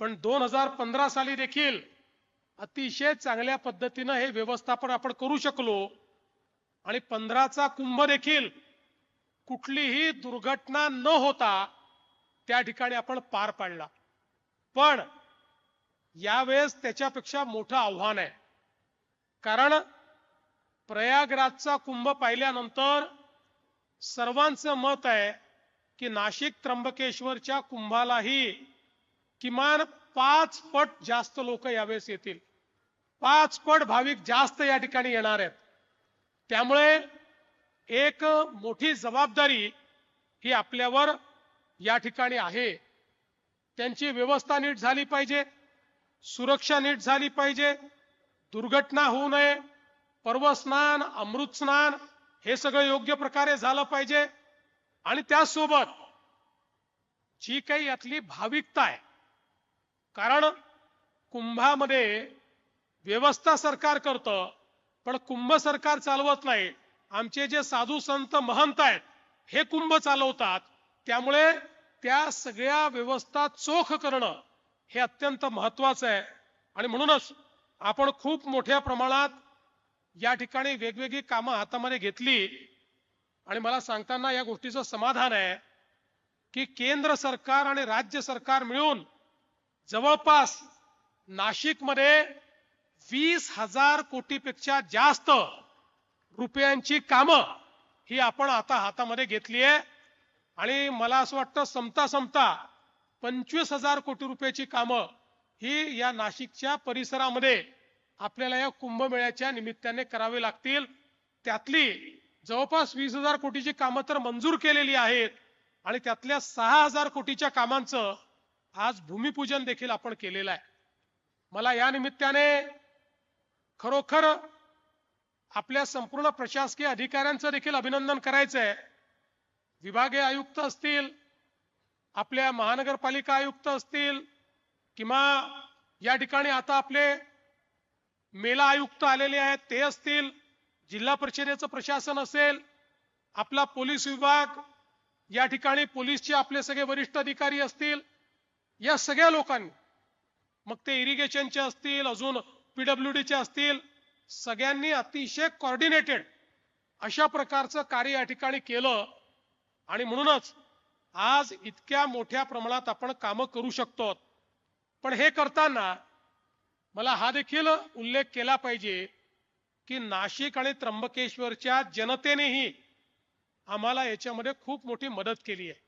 पण दोन हजार पंधरा साली देखील अतिशय चांगल्या पद्धतीनं हे व्यवस्थापन आपण करू शकलो. आणि पंधराचा कुंभ देखील कुठलीही दुर्घटना न होता त्या ठिकाणी आपण पार पाडला. पण यावेळेस त्याच्यापेक्षा मोठं आव्हान आहे. कारण प्रयागराजचा कुंभ पाहिल्यानंतर सर्वांचं मत आहे की नाशिक त्र्यंबकेश्वरच्या कुंभालाही किमान पाच पट जास्त लोक यावेळेस येतील. पाच पट भाविक जास्त या ठिकाणी येणार आहेत. त्यामुळे एक मोठी जबाबदारी ही आपल्यावर या ठिकाणी आहे. त्यांची व्यवस्था नीट झाली पाहिजे. सुरक्षा नीट झाली पाहिजे. दुर्घटना होऊ नये. पर्वस्नान अमृत स्नान हे सगळं योग्य प्रकारे झालं पाहिजे. आणि त्यासोबत जी काही यातली भाविकता आहे कारण कुंभामध्ये व्यवस्था सरकार करतं पण कुंभ सरकार चालवत नाही. आमचे जे साधू संत महंत आहेत हे कुंभ चालवतात. त्यामुळे त्या सगळ्या व्यवस्था चोख करणं हे अत्यंत महत्वाचं आहे. आणि म्हणूनच आपण खूप मोठ्या प्रमाणात या ठिकाणी वेगवेगळी कामं हातामध्ये घेतली. आणि मला सांगताना या गोष्टीचं समाधान आहे की केंद्र सरकार आणि राज्य सरकार मिळून जवळपास नाशिकमध्ये वीस हजार कोटीपेक्षा जास्त रुपयांची कामं ही आपण आता हातामध्ये घेतली आहे. आणि मला असं वाटतं समता समता पंचवीस हजार कोटी रुपयाची कामं ही या नाशिकच्या परिसरामध्ये आपल्याला या कुंभमेळ्याच्या निमित्ताने करावी लागतील. त्यातली जवळपास वीस हजार कोटीची कामं तर मंजूर केलेली आहेत. आणि त्यातल्या सहा हजार कोटीच्या कामांचं आज भूमिपूजन देखील आपण केलेलं आहे. मला या निमित्ताने खरोखर आपल्या संपूर्ण प्रशासकीय अधिकाऱ्यांचं देखील अभिनंदन करायचं आहे विभागीय आयुक्त असतील आपल्या महानगरपालिका आयुक्त असतील किंवा या ठिकाणी आता आपले मेला आयुक्त आलेले आहेत ते असतील जिल्हा परिषदेचं प्रशासन असेल आपला पोलीस विभाग या ठिकाणी पोलीसचे आपले सगळे वरिष्ठ अधिकारी असतील या सगळ्या लोकांनी. मग ते इरिगेशनचे असतील अजून पीडब्ल्यू डीचे असतील सगळ्यांनी अतिशय कॉर्डिनेटेड अशा प्रकारचं कार्य या ठिकाणी केलं. आणि म्हणूनच आज इतक्या मोठ्या प्रमाणात आपण कामं करू शकतो पण हे करताना मला हा देखील उल्लेख केला पाहिजे की नाशिक आणि त्र्यंबकेश्वरच्या जनतेनेही आम्हाला याच्यामध्ये खूप मोठी मदत केली आहे.